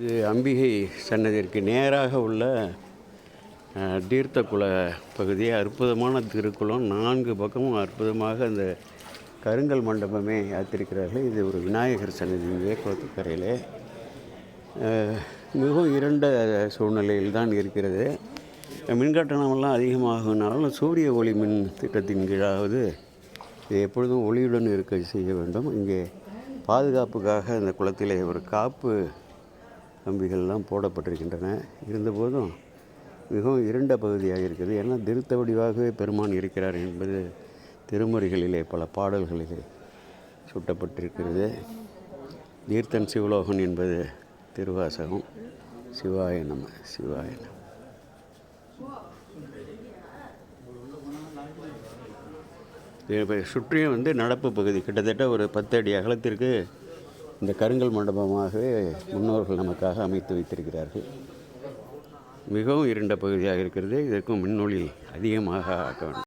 இது அம்பிகை சன்னதிற்கு நேராக உள்ள தீர்த்தக்குள பகுதியை அற்புதமான திருக்குளம். நான்கு பக்கமும் அற்புதமாக அந்த கருங்கல் மண்டபமே யாத்திருக்கிறார்கள் இது ஒரு விநாயகர் சன்னதி குளத்துக்கரையிலே மிகவும் இரண்ட சூழ்நிலையில் தான் இருக்கிறது. மின்கட்டணமெல்லாம் அதிகமாகுனாலும் சூரிய ஒளி மின் திட்டத்தின் கீழாவது இது எப்பொழுதும் ஒளியுடன் இருக்க செய்ய வேண்டும். இங்கே பாதுகாப்புக்காக அந்த குளத்திலே ஒரு காப்பு கம்பிகள்லாம் போடப்பட்டிருக்கின்றன. இருந்தபோதும் மிகவும் இருண்ட பகுதியாக இருக்குது. ஏன்னா திருத்த வடிவாகவே பெருமான் இருக்கிறார் என்பது திருமுறைகளிலே பல பாடல்களிலே சுட்டப்பட்டிருக்கிறது. தீர்த்தன் சிவலோகன் என்பது திருவாசகம். சிவாய நம சிவாய நம. சுற்றியும் வந்து நடப்பு பகுதி. கிட்டத்தட்ட ஒரு பத்து அடி அகலத்திற்கு இந்த கருங்கல் மண்டபமாகவே முன்னோர்கள் நமக்காக அமைத்து வைத்திருக்கிறார்கள். மிகவும் இருண்ட பகுதியாக இருக்கிறது. இதற்கும் மின்னொளி அதிகமாக ஆக்க வேண்டும்.